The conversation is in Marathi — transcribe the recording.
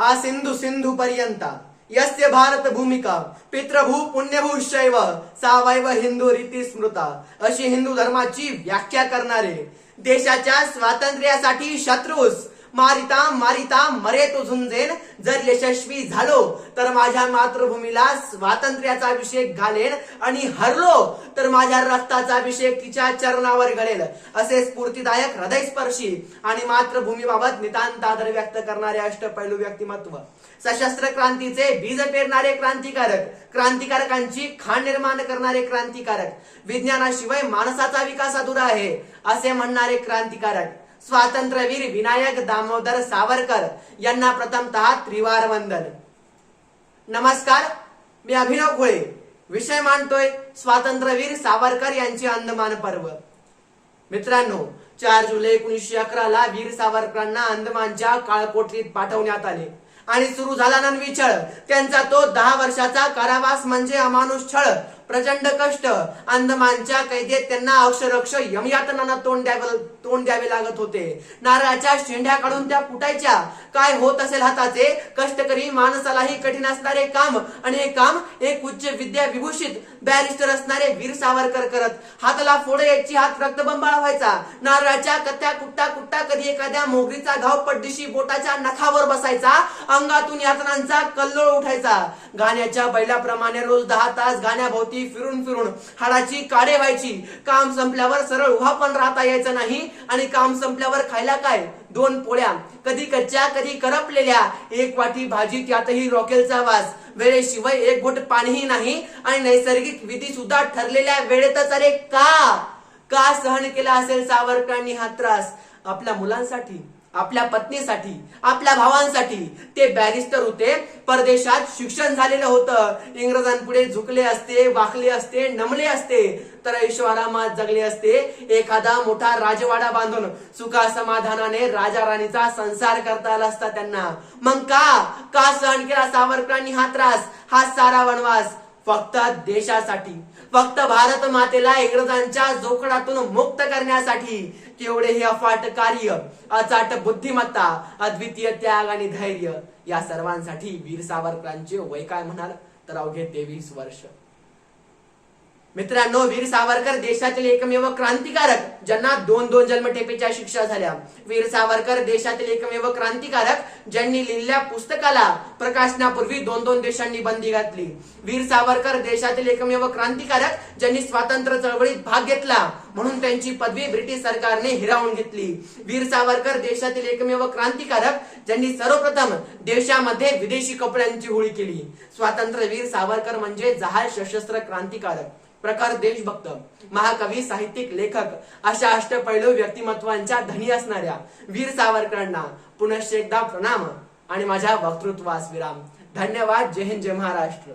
आ सिंधू सिंधू पर्यंता. यस्य भारत भूमिका पितृभू पुण्यभू शैव सावैव हिंदू रीती स्मृता. अशी हिंदू धर्माची व्याख्या करणारे देशाच्या स्वातंत्र्यासाठी शत्रूस मारिता मारिता मरे तो झुंजेन. जर यशस्वी झालो तर माझ्या मातृभूमीला स्वातंत्र्याचा अभिषेक घालेन आणि हरलो तर माझ्या रक्ताचा अभिषेक तिच्या चरणावर घडेल. असे स्फूर्तिदायक हृदयस्पर्शी आणि मातृभूमीबाबत नितांत आदर व्यक्त करणारे अष्टपैलू व्यक्तिमत्व. सशस्त्र क्रांतीचे बीज पेरणारे क्रांतिकारक क्रांतिकारकांची खाण निर्माण करणारे क्रांतिकारक. विज्ञानाशिवाय माणसाचा विकास अधुरा आहे असे म्हणणारे क्रांतिकारक. स्वातंत्र्यवीर विनायक दामोदर सावरकर यांना प्रथमतः त्रिवार वंदन नमस्कार मी अभिनव घोळे. विषय मांडतोय स्वातंत्र्यवीर सावरकर यांचे अंदमान पर्व. मित्रांनो चार जुलै एकोणीसशे अकराला वीर सावरकरांना अंदमानच्या काळकोठरीत पाठवण्यात आले. आणि सुरू झाला नन छळ. त्यांचा तो दहा वर्षाचा कारावास म्हणजे अमानुष छळ. प्रचंड कष्ट अंदमानच्या कैदेत त्यांना अक्षरक्ष यमयातनांना तोंड द्यावे तोंड द्यावे लागत होते. नारळाच्या शेंड्या काढून त्या फुटायच्या. काय होत असेल हाताचे? कष्टकरी माणसालाही कठीण असणारे काम आणि हे काम एक उच्च विद्या विभूषित बॅरिस्टर असणारे वीर सावरकर करत. हाताला फोड यायची हात रक्तबंबाळ व्हायचा. नारळाच्या कथ्या कुट्टा कुट्टा कधी एखाद्या मोगरीचा घाव पड्डीशी बोटाच्या नखावर बसायचा. अंगातून यातनांचा कल्लोळ उठायचा. गाण्याच्या बैलाप्रमाणे रोज दहा तास गाण्याभोवती फिरून फिरून हाडाची काडे व्हायची. काम संपल्यावर सरळ उभा पण राहता यायचं नाही. आणि काम संपल्यावर खायला काय? दोन पोळ्या. कधी कच्च्या कधी करपलेल्या. एक वाटी भाजी त्यातही रॉकेलचा वास. वेळेशिवाय एक घोट पाणीही नाही. आणि नैसर्गिक विधी सुद्धा ठरलेल्या वेळेतच अरे का? का सहन केला असेल सावरकरांनी हा त्रास? आपल्या मुलांसाठी आपल्या पत्नीसाठी आपल्या भावांसाठी. ते बॅरिस्टर होते. परदेशात शिक्षण झालेलं होतं. इंग्रजांपुढे झुकले असते वाकले असते नमले असते. तर ऐश्वरामात जगले असते. एखादा मोठा राजवाडा बांधून सुखा समाधानाने राजा राणीचा संसार करता आला असता त्यांना. मग का? का सहन केला सावरकरांनी हा त्रास? हा सारा वनवास? फक्त देशासाठी फक्त भारत मातेला इंग्रजांच्या जोखडातून मुक्त करण्यासाठी केवढे हे अफाट कार्य अचाट बुद्धिमत्ता अद्वितीय त्याग आणि धैर्य या सर्वांसाठी वीर सावरकरांचे वय काय म्हणाल? तर अवघे तेवीस वर्ष. मित्रांनो वीर सावरकर देशातील एकमेव क्रांतिकारक ज्यांना दोन दोन जन्मठेपेच्या शिक्षा झाल्या. वीर सावरकर देशातील एकमेव क्रांतिकारक ज्यांनी लिहिलेल्या पुस्तकाला प्रकाशनापूर्वी दोन दोन देशांनी बंदी घातली. वीर सावरकर देशातील एकमेव क्रांतिकारक ज्यांनी स्वातंत्र्य चळवळीत भाग घेतला म्हणून त्यांची पदवी ब्रिटिश सरकारने हिरावून घेतली. वीर सावरकर देशातील एकमेव क्रांतिकारक ज्यांनी सर्वप्रथम देशामध्ये विदेशी कपड्यांची होळी केली. स्वातंत्र्य वीर सावरकर म्हणजे जहाल सशस्त्र क्रांतिकारक. प्रकार देशभक्त महाकवी साहित्यिक लेखक अशा अष्टपैलू व्यक्तिमत्वांच्या धनी असणाऱ्या वीर सावरकरांना पुनश्च एकदा प्रणाम आणि माझ्या वक्तृत्वास विराम. धन्यवाद. जय हिंद जय महाराष्ट्र.